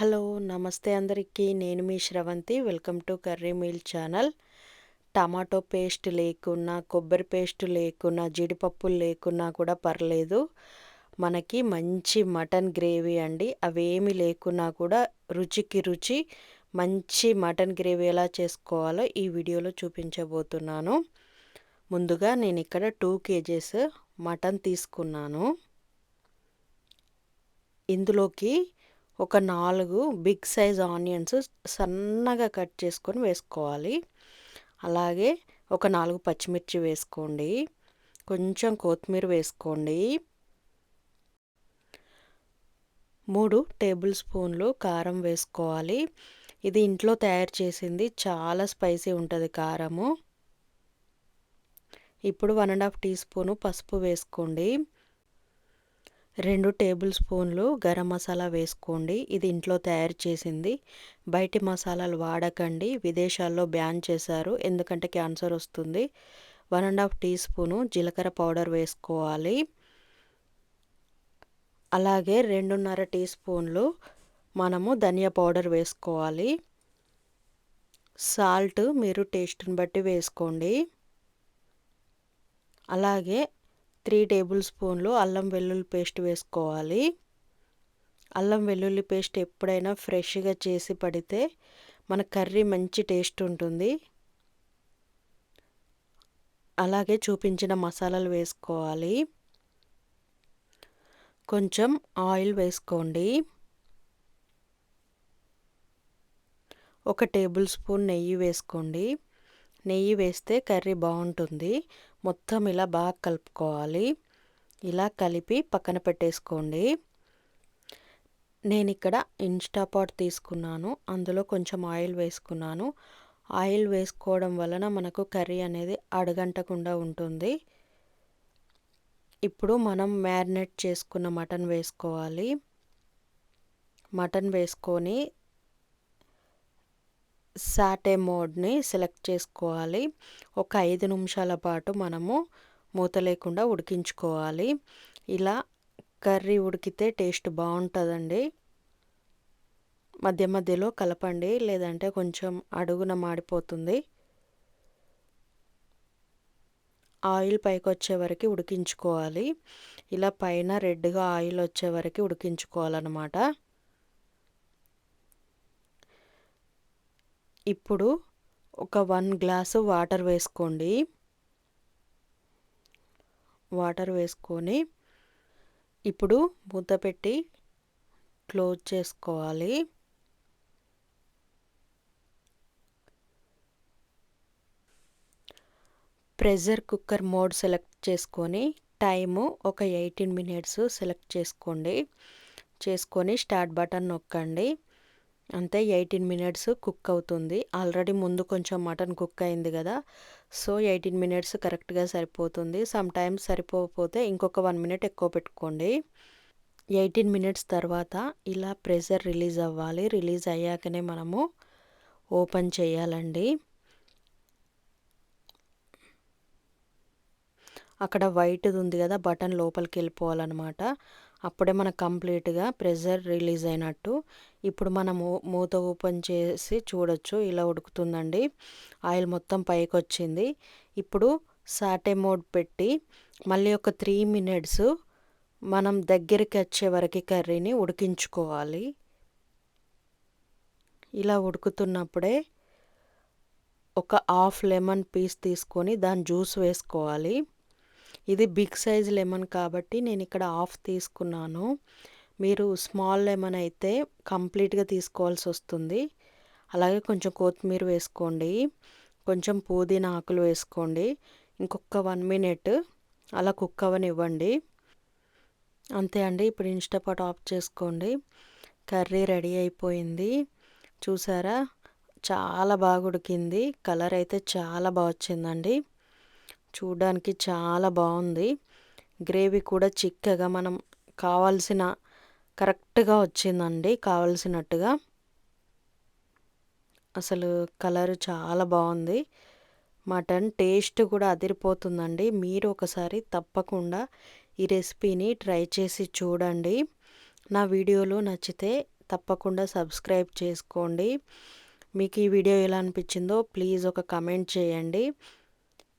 Hello నమస్తే అందరికీ. నేను మీ Sravanthi. Welcome to curry meal channel. Tomato paste లేకున్నా కొబ్బరి పేస్ట్ లేకున్నా జీడిపప్పులు లేకున్నా కూడా పర్లేదు. మనకి మంచి మటన్ గ్రేవీ అండి. అవేమి లేకున్నా కూడా రుచికి రుచి మంచి మటన్ గ్రేవీ ఎలా చేసుకోవాలో ఈ వీడియోలో చూపించబోతున్నాను. ముందుగా నేను ఇక్కడ టూ కేజెస్ మటన్ తీసుకున్నాను. ఇందులోకి ఒక నాలుగు బిగ్ సైజ్ ఆనియన్స్ సన్నగా కట్ చేసుకొని వేసుకోవాలి. అలాగే ఒక నాలుగు పచ్చిమిర్చి వేసుకోండి. కొంచెం కొత్తిమీర వేసుకోండి. మూడు టేబుల్ స్పూన్లు కారం వేసుకోవాలి. ఇది ఇంట్లో తయారు చేసింది చాలా స్పైసీ ఉంటుంది కారము. ఇప్పుడు one and half teaspoon పసుపు వేసుకోండి. రెండు టేబుల్ స్పూన్లు గరం మసాలా వేసుకోండి. ఇది ఇంట్లో తయారు చేసింది. బయటి మసాలాలు వాడకండి. విదేశాల్లో బ్యాన్ చేశారు. ఎందుకంటే క్యాన్సర్ వస్తుంది. One and half teaspoon జీలకర్ర పౌడర్ వేసుకోవాలి. అలాగే రెండున్నర టీ స్పూన్లు మనము ధనియా పౌడర్ వేసుకోవాలి. సాల్ట్ మీరు టేస్ట్ని బట్టి వేసుకోండి. అలాగే త్రీ టేబుల్ స్పూన్లు అల్లం వెల్లుల్లి పేస్ట్ వేసుకోవాలి. అల్లం వెల్లుల్లి పేస్ట్ ఎప్పుడైనా ఫ్రెష్గా చేసి పడితే మన కర్రీ మంచి టేస్ట్ ఉంటుంది. అలాగే చూపించిన మసాలాలు వేసుకోవాలి. కొంచెం ఆయిల్ వేసుకోండి. ఒక టేబుల్ స్పూన్ నెయ్యి వేసుకోండి. నెయ్యి వేస్తే కర్రీ బాగుంటుంది. మొత్తం ఇలా బాగా కలుపుకోవాలి. ఇలా కలిపి పక్కన పెట్టేసుకోండి. నేను ఇక్కడ ఇన్స్టాపాట్ తీసుకున్నాను. అందులో కొంచెం ఆయిల్ వేసుకున్నాను. ఆయిల్ వేసుకోవడం వలన మనకు కర్రీ అనేది అడగంటకుండా ఉంటుంది. ఇప్పుడు మనం మ్యారినేట్ చేసుకున్న మటన్ వేసుకోవాలి. మటన్ వేసుకొని సాటే మోడ్ని సెలెక్ట్ చేసుకోవాలి. ఒక ఐదు నిమిషాల పాటు మనము మూత లేకుండా ఉడికించుకోవాలి. ఇలా కర్రీ ఉడికితే టేస్ట్ బాగుంటుందండి. మధ్య మధ్యలో కలపండి లేదంటే కొంచెం అడుగున మాడిపోతుంది. ఆయిల్ పైకి వచ్చే వరకు ఉడికించుకోవాలి. ఇలా పైన రెడ్గా ఆయిల్ వచ్చే వరకు ఉడికించుకోవాలన్నమాట. ఇప్పుడు ఒక వన్ గ్లాసు వాటర్ వేసుకోండి. వాటర్ వేసుకొని ఇప్పుడు మూత పెట్టి క్లోజ్ చేసుకోవాలి. ప్రెషర్ కుక్కర్ మోడ్ సెలెక్ట్ చేసుకొని టైము ఒక ఎయిటీన్ మినిట్స్ సెలెక్ట్ చేసుకోండి. చేసుకొని స్టార్ట్ బటన్ నొక్కండి. అంతే ఎయిటీన్ మినిట్స్ కుక్ అవుతుంది. ఆల్రెడీ ముందు కొంచెం మటన్ కుక్ అయింది కదా. సో ఎయిటీన్ మినిట్స్ కరెక్ట్గా సరిపోతుంది. సమ్ టైమ్స్ సరిపోకపోతే ఇంకొక వన్ మినిట్ ఎక్కువ పెట్టుకోండి. ఎయిటీన్ మినిట్స్ తర్వాత ఇలా ప్రెషర్ రిలీజ్ అవ్వాలి. రిలీజ్ అయ్యాకనే మనము ఓపెన్ చేయాలండి. అక్కడ వైట్ది ఉంది కదా బటన్ లోపలికి వెళ్ళిపోవాలన్నమాట. అప్పుడే మనకు కంప్లీట్గా ప్రెషర్ రిలీజ్ అయినట్టు. ఇప్పుడు మనం మూత ఓపెన్ చేసి చూడొచ్చు ఇలా ఉడుకుతుందండి. ఆయిల్ మొత్తం పైకి వచ్చింది ఇప్పుడు సాటే మోడ్ పెట్టి మళ్ళీ ఒక త్రీ మినిట్స్ మనం దగ్గరికి వచ్చే వరకు కర్రీని ఉడికించుకోవాలి. ఇలా ఉడుకుతున్నప్పుడే ఒక హాఫ్ లెమన్ పీస్ తీసుకొని దాని జ్యూస్ వేసుకోవాలి. ఇది బిగ్ సైజ్ లెమన్ కాబట్టి నేను ఇక్కడ హాఫ్ తీసుకున్నాను. మీరు స్మాల్ లెమన్ అయితే కంప్లీట్గా తీసుకోవాల్సి వస్తుంది. అలాగే కొంచెం కొత్తిమీర వేసుకోండి. కొంచెం పుదీనా ఆకులు వేసుకోండి. ఇంకొక వన్ మినిట్ అలా కుక్ అవ్వనివ్వండి అంతే అండి. ఇప్పుడు ఇన్స్టాపాట్ ఆఫ్ చేసుకోండి. కర్రీ రెడీ అయిపోయింది. చూసారా? చాలా బాగా ఉడికింది. కలర్ అయితే చాలా బాగా వచ్చిందండి. చూడడానికి చాలా బాగుంది. గ్రేవీ కూడా చిక్కగా మనం కావాల్సిన కరెక్ట్గా వచ్చిందండి కావలసినట్టుగా. అసలు కలర్ చాలా బాగుంది. మటన్ టేస్ట్ కూడా అదిరిపోతుందండి. మీరు ఒకసారి తప్పకుండా ఈ రెసిపీని ట్రై చేసి చూడండి. నా వీడియోలు నచ్చితే తప్పకుండా సబ్స్క్రైబ్ చేసుకోండి. మీకు ఈ వీడియో ఎలా అనిపించిందో ప్లీజ్ ఒక కమెంట్ చేయండి.